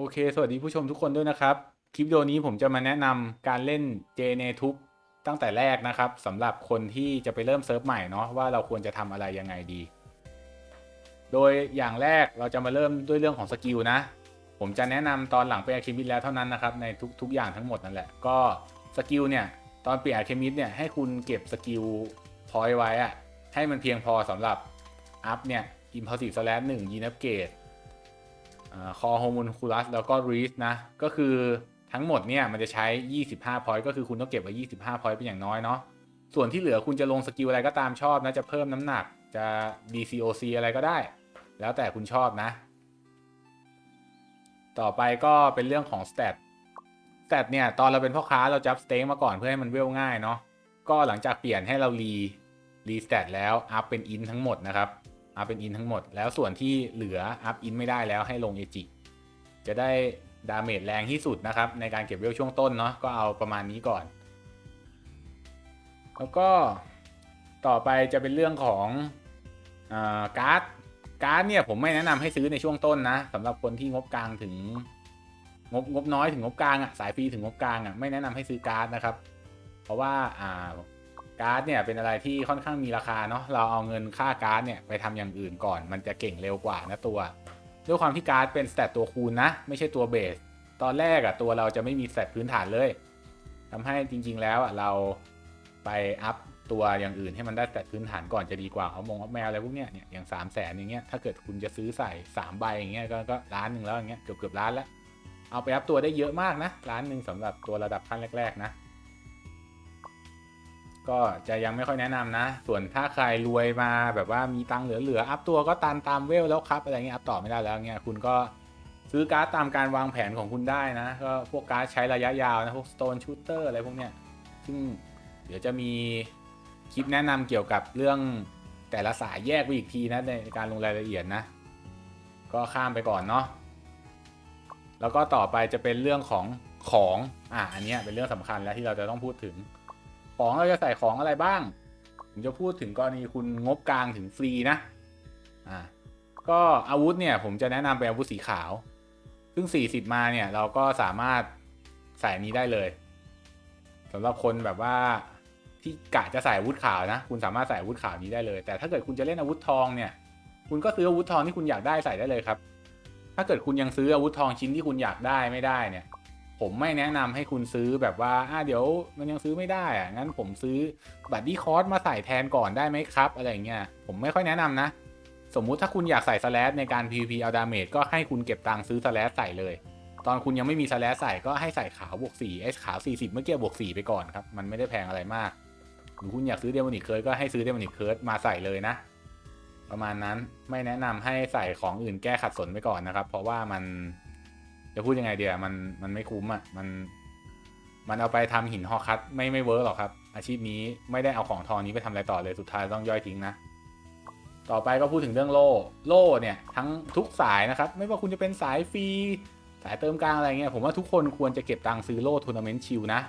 โอเค สวัสดีผู้ชมทุกคนด้วยนะครับ คลิปวิดีโอนี้ผมจะมาแนะนำการเล่น JN ทุกตั้งแต่แรกนะครับสำหรับคนที่จะไปเริ่มเซิร์ฟใหม่เนาะว่าเราควรจะทำอะไรยังไงดี โดยอย่างแรกเราจะมาเริ่มด้วยเรื่องของสกิลนะ ผมจะแนะนำตอนหลังไปอาเคมิดแล้วเท่านั้นนะครับในทุกทุกอย่างทั้งหมดนั่นแหละ ก็สกิลเนี่ยตอนเปลี่ยนอาเคมิดเนี่ยให้คุณเก็บสกิลพอยไว้อะให้มันเพียงพอสำหรับอัพเนี่ย impulsive slash หนึ่งยีนับเกต คอโฮมูลคูลัสแล้วก็รีสนะ ก็คือทั้งหมดเนี่ยมันจะใช้ 25พอยต์ก็คือคุณต้องเก็บไว้ 25พอยต์เป็นอย่างน้อยเนาะ ส่วนที่เหลือคุณจะลงสกิลอะไรก็ตามชอบนะ จะเพิ่มน้ำหนักจะ DCOC อะไรก็ได้ แล้วแต่คุณชอบนะ ต่อไปก็เป็นเรื่องของ stat stat เนี่ยตอนเราเป็นพ่อค้าเราจับสเต็งมาก่อนเพื่อให้มันเวลง่ายเนาะก็หลังจากเปลี่ยนให้เรารีรีสเตตแล้วอัพเป็นอินทั้งหมดนะครับ อัพเป็นอินทั้งหมด แล้วส่วนที่เหลืออัพอินไม่ได้แล้วให้ลงเอจิจะได้ดาเมจแรงที่สุดนะครับ ในการเก็บเวลช่วงต้นเนาะก็เอาประมาณนี้ก่อน แล้วก็ต่อไปจะเป็นเรื่องของอการ์ดการ์ดเนี่ยผมไม่แนะนำให้ซื้อในช่วงต้นนะสำหรับคนที่งบกลางถึงงบงบน้อยถึงงบกลางอะ่ะสายฟรีถึงงบกลางอะ่ะไม่แนะนำให้ซื้อการ์ดนะครับ เพราะว่าอ่า การ์ดเนี่ยเป็นอะไรที่ค่อนข้างมีราคาเนาะเราเอาเงินค่าการ์ดเนี่ยไปทำอย่างอื่นก่อน มันจะเก่งเร็วกว่านะตัว ด้วยความที่การ์ดเป็นสเตตตัวคูณนะ ไม่ใช่ตัวเบส ตอนแรกอะตัวเราจะไม่มีสเตตพื้นฐานเลยทำให้จริง ๆ แล้วอะเราไปอัพตัวอย่างอื่นให้มันได้สเตตพื้นฐานก่อนจะดีกว่าเขามองว่าแมวอะไรพวกเนี้ยเนี่ยอย่างสามแสนอย่างเงี้ยถ้าเกิดคุณจะซื้อใส่สามใบอย่างเงี้ยก็ก็ล้านหนึ่งแล้วอย่างเงี้ยเกือบเกือบล้านแล้วเอาไปอัพตัวได้เยอะมากนะล้านหนึ่งสำหรับตัวระดับขั้นแรก ๆ นะ ก็จะยังไม่ค่อยแนะนำนะ ส่วนถ้าใครรวยมาแบบว่ามีตังค์เหลือๆ อัพตัวก็ตันตามเวลแล้วครับอะไรเงี้ยอัพต่อไม่ได้แล้วเงี้ยคุณก็ซื้อการ์ดตามการวางแผนของคุณได้นะก็พวกการ์ดใช้ระยะยาวนะพวก Stone Shooter อะไรพวกเนี้ยซึ่งเดี๋ยวจะมีคลิปแนะนำเกี่ยวกับเรื่องแต่ละสายแยกไปอีกทีนะในการลงรายละเอียดนะ ก็ข้ามไปก่อนเนาะแล้วก็ต่อไปจะเป็นเรื่องของของอะอันเนี้ยเป็นเรื่องสำคัญแล้วที่เราจะต้องพูดถึง ของเราจะใส่ของอะไรบ้าง ผมจะพูดถึงกรณีคุณงบกลางถึงฟรีนะ อ่า ก็อาวุธเนี่ยผมจะแนะนำเป็นอาวุธสีขาว ซึ่ง 40 มาเนี่ยเราก็สามารถใส่นี้ได้เลยสำหรับคนแบบว่าที่กะจะใส่อาวุธขาวนะ คุณสามารถใส่อาวุธขาวนี้ได้เลย แต่ถ้าเกิดคุณจะเล่นอาวุธทองเนี่ย คุณก็ซื้ออาวุธทองที่คุณอยากได้ใส่ได้เลยครับ ถ้าเกิดคุณยังซื้ออาวุธทองชิ้นที่คุณอยากได้ไม่ได้เนี่ย ผมไม่แนะนำให้คุณซื้อแบบว่าอ่าเดี๋ยวมันยังซื้อไม่ได้อะงั้นผมซื้อบัตรดีคอร์สมาใส่แทนก่อนได้ไหมครับ อะไรเงี้ยผมไม่ค่อยแนะนำนะ สมมุติถ้าคุณอยากใส่สแลชในการ PVP เอาดาเมจก็ให้คุณเก็บตังค์ซื้อสแลชใส่เลย ตอนคุณยังไม่มีสแลชใส่ก็ให้ใส่ขาวบวก4ไอ้ขาว 40 เมื่อกี้บวก 4 ไปก่อนครับ มันไม่ได้แพงอะไรมากหรือคุณอยากซื้อเดมอนิกเคิร์ดก็ให้ซื้อเดมอนิกเคิร์ดมาใส่เลยนะ ประมาณนั้นไม่แนะนำให้ใส่ของอื่นแก้ขัดสนไปก่อนนะครับ เพราะว่ามัน จะพูดยังไงเดียวมันมันไม่คุ้มอะมันมันเอาไปทำหินฮอคัตไม่ไม่เวิร์กหรอกครับ อาชีพนี้ไม่ได้เอาของทองนี้ไปทำอะไรต่อเลยสุดท้ายต้องย่อยทิ้งนะต่อไปก็พูดถึงเรื่องโล่โล่เนี่ยทั้งทุกสายนะครับ ไม่ว่าคุณจะเป็นสายฟรีสายเติมกลางอะไรเงี้ยผมว่าทุกคนควรจะเก็บตังค์ซื้อโล่ทัวร์นาเมนต์ชิลนะ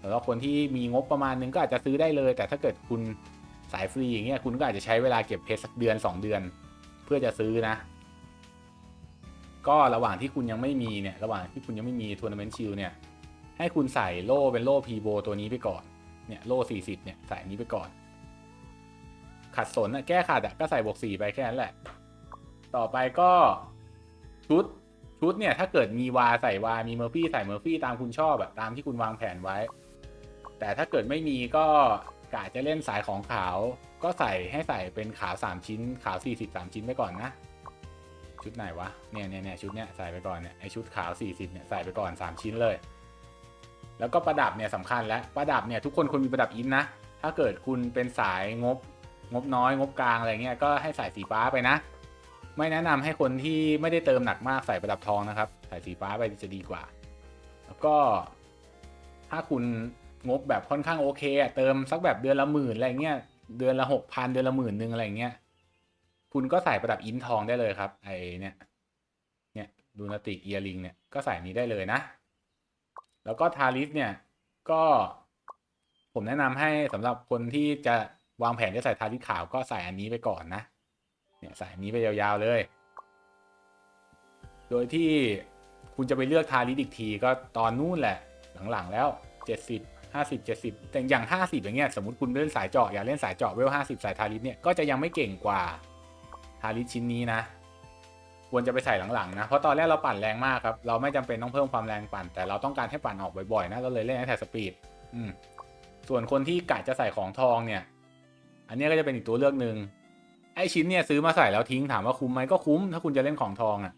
แต่ว่าคนที่มีงบประมาณนึงก็อาจจะซื้อได้เลย แต่ถ้าเกิดคุณสายฟรีอย่างเงี้ยคุณก็อาจจะใช้เวลาเก็บเพชรสักเดือน 2 เดือน เพื่อจะซื้อนะ ก็ระหว่างที่คุณยังไม่มีเนี่ยระหว่างที่คุณยังไม่มีทัวร์นาเมนต์ชิลเนี่ยให้คุณใส่โล่เป็นโล่พีโบตัวนี้ไปก่อนเนี่ยโล่40เนี่ยใส่นี้ไปก่อน ขัดสนอะแก้ขัดอะก็ใส่บวก4ไปแค่นั้นแหละ ต่อไปก็ชุดชุดเนี่ยถ้าเกิดมีวาใส่วา มีเมอร์ฟี่ใส่เมอร์ฟี่ตามคุณชอบอะตามที่คุณวางแผนไว้ แต่ถ้าเกิดไม่มีก็กะจะเล่นสายของขาว ก็ใส่ให้ใส่เป็นขาว 3 ชิ้นขาว 40 3 ชิ้นไปก่อนนะ ชุดไหนวะ เนี่ยเนี่ยเนี่ยชุดเนี่ยใส่ไปก่อนเนี่ยไอชุดขาว 40เนี่ยใส่ไปก่อน 3 ชิ้นเลย แล้วก็ประดับเนี่ยสำคัญแล้วประดับเนี่ยทุกคนควรมีประดับอินนะ ถ้าเกิดคุณเป็นสายงบงบน้อยงบกลางอะไรเงี้ยก็ให้ใส่สีฟ้าไปนะ ไม่แนะนำให้คนที่ไม่ได้เติมหนักมากใส่ประดับทองนะครับ ใส่สีฟ้าไปจะดีกว่า แล้วก็ ถ้าคุณงบแบบค่อนข้างโอเคอะเติมสักแบบเดือนละหมื่นอะไรเงี้ยเดือนละหกพันเดือนละหมื่นหนึ่งอะไรเงี้ย คุณก็ใส่ประดับอินทองได้เลยครับ ไอเนี่ย เนี่ยดูนาติกเอียริงเนี่ยก็ใส่นี้ได้เลยนะ แล้วก็ทาริสเนี่ยก็ผมแนะนำให้สำหรับคนที่จะวางแผนจะใส่ทาริสขาวก็ใส่อันนี้ไปก่อนนะ เนี่ยใส่อันนี้ไปยาวๆเลย โดยที่คุณจะไปเลือกทาริสอีกทีก็ตอนนู้นแหละ หลังๆแล้ว70 50 70แต่อย่าง50อย่างเงี้ยสมมติคุณเล่นสายเจาะอยากเล่นสายเจาะเวล50สายทาริสเนี่ยก็จะยังไม่เก่งกว่าาริสชิ้นนี้นะควรจะไปใส่หลังๆนะเพราะตอนแรกเราปั่นแรงมากครับเราไม่จำเป็นต้องเพิ่มความแรงปั่น แต่เราต้องการให้ปั่นออกบ่อยๆนะเราเลยเล่นแท็สปีดอืมส่วนคนที่กะจะใส่ของทองเนี่ย อันนี้ก็จะเป็นอีกตัวเลือกหนึ่งไอชิ้นเนี่ยซื้อมาใส่แล้วทิ้งถามว่าคุ้มไหมก็คุ้ม ถ้าคุณจะเล่นของทองอะ่ะ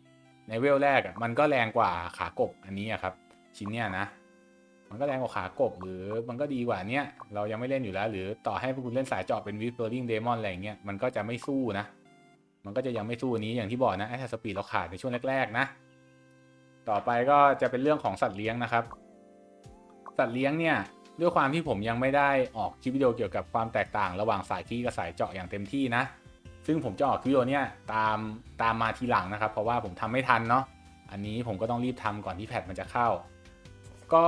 ในเวลแรกอะ่ะมันก็แรงกว่าขากบอันนี้อะครับ ชิ้นเนี้ยนะ มันก็แรงกว่าขากบหรือมันก็ดีกว่าเนี้ยเรายังไม่เล่นอยู่แล้ว หรือต่อให้คุณเล่นสายเจาะเป็นวิสเปอร์ลิงเดมอนอะไรเงี้ยมันก็จะไม่สู้นะ มันก็จะยังไม่สู้อันนี้อย่างที่บอกนะไอแทสปีดเราขาดในช่วงแรกๆนะ ต่อไปก็จะเป็นเรื่องของสัตว์เลี้ยงนะครับ สัตว์เลี้ยงเนี่ยด้วยความที่ผมยังไม่ได้ออกคลิปวิดีโอเกี่ยวกับความแตกต่างระหว่างสายคีกับสายเจาะอย่างเต็มที่นะ ซึ่งผมจะออกคลิปวิดีโอเนี่ยตามตามมาทีหลังนะครับ เพราะว่าผมทำไม่ทันเนาะ อันนี้ผมก็ต้องรีบทำก่อนที่แพทมันจะเข้า ก็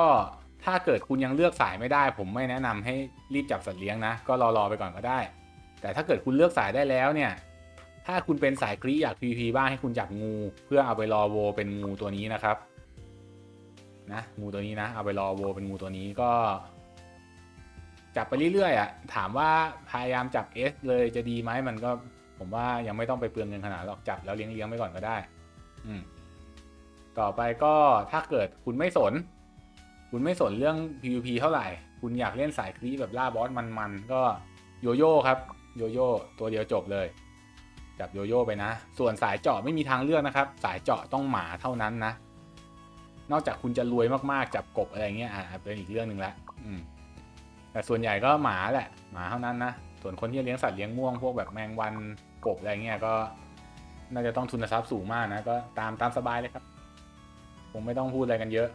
ถ้าเกิดคุณยังเลือกสายไม่ได้ ผมไม่แนะนำให้รีบจับสัตว์เลี้ยงนะ ก็รอรอไปก่อนก็ได้ แต่ถ้าเกิดคุณเลือกสายได้แล้วเนี่ย ถ้าคุณเป็นสายกรีอยาก PVP บ้างให้คุณจับงูเพื่อเอาไปรอโวเป็นงูตัวนี้นะครับนะงูตัวนี้นะเอาไปรอโวเป็นงูตัวนี้ก็จับไปเรื่อยๆอะถามว่าพยายามจับ S เลยจะดีไหมมันก็ผมว่ายังไม่ต้องไปเปลืองเงินขนาดหรอกจับแล้วเลี้ยงเลี้ยงๆไปก่อนก็ได้ อืมต่อไปก็ถ้าเกิดคุณไม่สน คุณไม่สนเรื่อง PVP เท่าไหร่ คุณอยากเล่นสายคลีแบบล่าบอสมันๆก็โยโย่ครับโยโย่ตัวเดียวจบเลย จับโยโย่ไปนะ ส่วนสายเจาะไม่มีทางเลือกนะครับ สายเจาะต้องหมาเท่านั้นนะ นอกจากคุณจะรวยมากๆจับกบอะไรเงี้ยอ่าเป็นอีกเรื่องหนึ่งละอืมแต่ส่วนใหญ่ก็หมาแหละหมาเท่านั้นนะส่วนคนที่เลี้ยงสัตว์เลี้ยงม่วงพวกแบบแมงวันกบอะไรเงี้ยก็น่าจะต้องทุนทรัพย์สูงมากนะก็ตามตามสบายเลยครับผมไม่ต้องพูดอะไรกันเยอะ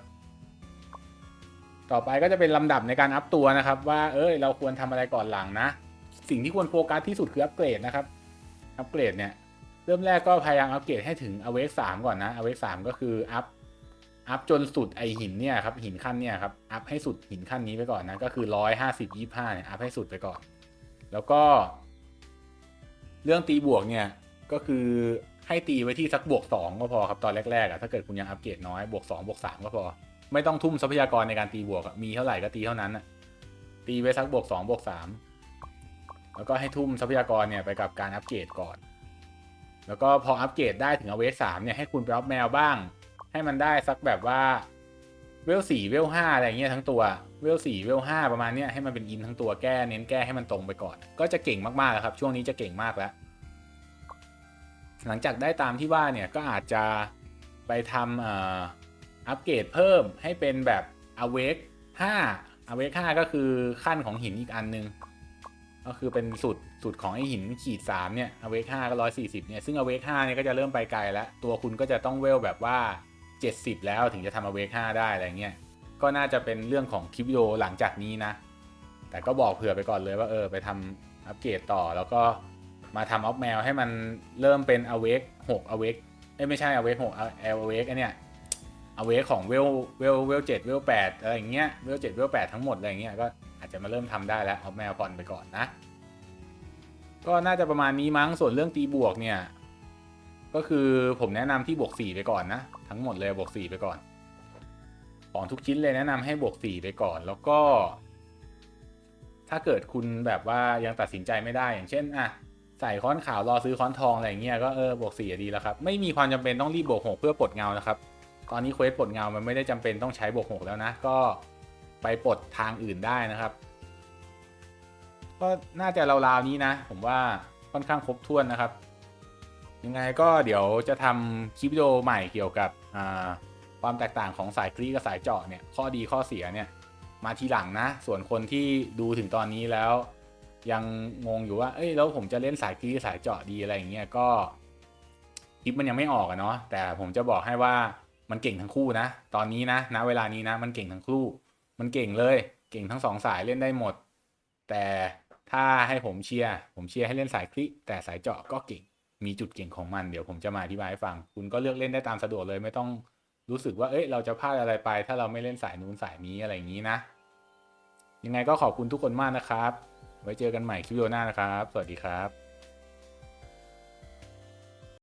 ต่อไปก็จะเป็นลำดับในการอัพตัวนะครับ ว่าเอ้ยเราควรทำอะไรก่อนหลังนะ สิ่งที่ควรโฟกัสที่สุดคืออัปเกรดนะครับ อัปเกรดเนี่ย เริ่มแรกก็พยายามอัปเกรดให้ถึงอเวกสามก่อนนะอเวกสามก็คืออัพอัพจนสุดไอหินเนี่ยครับหินขั้นเนี่ยครับอัพให้สุดหินขั้นนี้ไปก่อนนะก็คือร้อยห้าสิบยี่ห้าเนี่ยอัพให้สุดไปก่อน แล้วก็ เรื่องตีบวกเนี่ยก็คือให้ตีไว้ที่สักบวกสองก็พอครับตอนแรกๆอะถ้าเกิดคุณยังอัปเกรดน้อยบวกสองบวกสามก็พอ ไม่ต้องทุ่มทรัพยากรในการตีบวกอะมีเท่าไหร่ก็ตีเท่านั้นอะตีไว้สักบวกสองบวกสาม แล้วก็ให้ทุ่มทรัพยากรเนี่ยไปกับการอัปเกรดก่อน แล้วก็พออัปเกรดได้ถึงอเวสสามเนี่ยให้คุณไปรับแมวบ้าง ให้มันได้สักแบบว่าเวลสี่เวลห้าอะไรเงี้ยทั้งตัว เวลสี่เวลห้าประมาณเนี้ยให้มันเป็นอินทั้งตัวแก้เน้นแก้ให้มันตรงไปก่อน ก็จะเก่งมากๆแล้วครับ ช่วงนี้จะเก่งมากแล้ว หลังจากได้ตามที่ว่าเนี่ยก็อาจจะไปทำอัปเกรดเพิ่มให้เป็นแบบ awake 5 awake 5ก็คือขั้นของหินอีกอันนึง ก็คือเป็นสุดสุดของไอหินขีด 3 เนี่ย awake 5ก็140เนี่ย ซึ่ง awake 5เนี่ยก็จะเริ่มไปไกลแล้ว ตัวคุณก็จะต้องเวลแบบว่า 70 แล้วถึงจะทำ awake 5ได้อะไรเงี้ยก็น่าจะเป็นเรื่องของคลิปวิดีโอหลังจากนี้นะ แต่ก็บอกเผื่อไปก่อนเลยว่าเออไปทำอัปเกรดต่อแล้วก็มาทำออฟแมวให้มันเริ่มเป็น awake 6 awake เอ้ไม่ใช่ awake 6เอา awake ไอเนี่ย awake ของเวลเวลเวล7เวล8อะไรอย่างเงี้ยเวล7เวล8ทั้งหมดอะไรอย่างเงี้ยก็ จะมาเริ่มทำได้แล้วออฟแมวผ่อนไปก่อนนะ ก็น่าจะประมาณนี้มั้งส่วนเรื่องตีบวกเนี่ย ก็คือผมแนะนำที่บวก4ไปก่อนนะ ทั้งหมดเลยบวก4ไปก่อน ของทุกชิ้นเลยแนะนำให้บวก4ไปก่อน แล้วก็ ถ้าเกิดคุณแบบว่ายังตัดสินใจไม่ได้อย่างเช่นอะใส่ค้อนขาวรอซื้อค้อนทองอะไรเงี้ยก็เออบวก4ดีแล้วครับ ไม่มีความจำเป็นต้องรีบบวก6เพื่อปลดเงานะครับ ตอนนี้เควสปลดเงามันไม่ได้จำเป็นต้องใช้บวก6แล้วนะ ก็ ไปปลดทางอื่นได้นะครับ ก็น่าจะราวๆนี้นะ ผมว่าค่อนข้างครบถ้วนนะครับ ยังไงก็เดี๋ยวจะทำคลิปวิดีโอใหม่เกี่ยวกับความแตกต่างของสายกรีกับสายเจาะเนี่ยข้อดีข้อเสียเนี่ยมาทีหลังนะ ส่วนคนที่ดูถึงตอนนี้แล้ว ยังงงอยู่ว่า เอ้ยแล้วผมจะเล่นสายกรีสายเจาะดีอะไรอย่างเงี้ยก็คลิปมันยังไม่ออกอะเนาะแต่ผมจะบอกให้ว่ามันเก่งทั้งคู่นะ ตอนนี้นะณเวลานี้นะมันเก่งทั้งคู่ มันเก่งเลย เก่งทั้งสองสายเล่นได้หมด แต่ถ้าให้ผมเชียร์ผมเชียร์ให้เล่นสายคลิแต่สายเจาะก็เก่งมีจุดเก่งของมันเดี๋ยวผมจะมาอธิบายให้ฟัง คุณก็เลือกเล่นได้ตามสะดวกเลยไม่ต้องรู้สึกว่าเอ้ยเราจะพลาดอะไรไป ถ้าเราไม่เล่นสายนู้นสายนี้อะไรอย่างนี้นะ ยังไงก็ขอบคุณทุกคนมากนะครับ ไว้เจอกันใหม่คลิปวิดีโอหน้านะครับ สวัสดีครับ